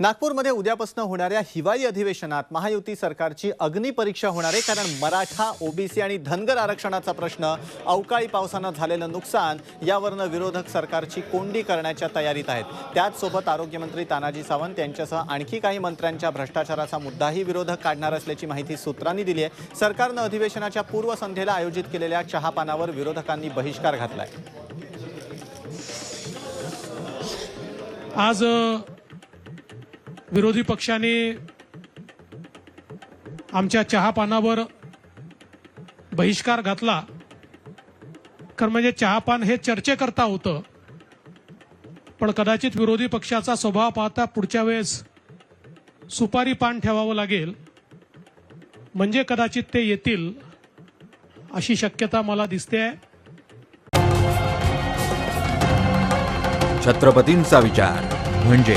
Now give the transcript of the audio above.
नागपूरमध्ये उद्यापासून होणाऱ्या हिवाळी अधिवेशनात महायुती सरकारची अग्निपरीक्षा होणार आहे कारण मराठा ओबीसी आणि धनगर आरक्षणाचा प्रश्न अवकाळी पावसानं झालेलं नुकसान यावरनं विरोधक सरकारची कोंडी करण्याच्या तयारीत आहेत. त्याचसोबत आरोग्यमंत्री तानाजी सावंत यांच्यासह आणखी काही मंत्र्यांच्या भ्रष्टाचाराचा मुद्दाही विरोधक काढणार असल्याची माहिती सूत्रांनी दिली आहे. सरकारनं अधिवेशनाच्या पूर्वसंध्येला आयोजित केलेल्या चहापानावर विरोधकांनी बहिष्कार घातला आहे आज विरोधी पक्षाने आमच्या चहापानावर बहिष्कार घातला. कारण म्हणजे चहापान हे चर्चेकरता होतं. पण कदाचित विरोधी पक्षाचा स्वभाव पाहता पुढच्या वेळेस सुपारी पान ठेवावं लागेल. म्हणजे कदाचित ते येतील अशी शक्यता मला दिसते. छत्रपतींचा विचार म्हणजे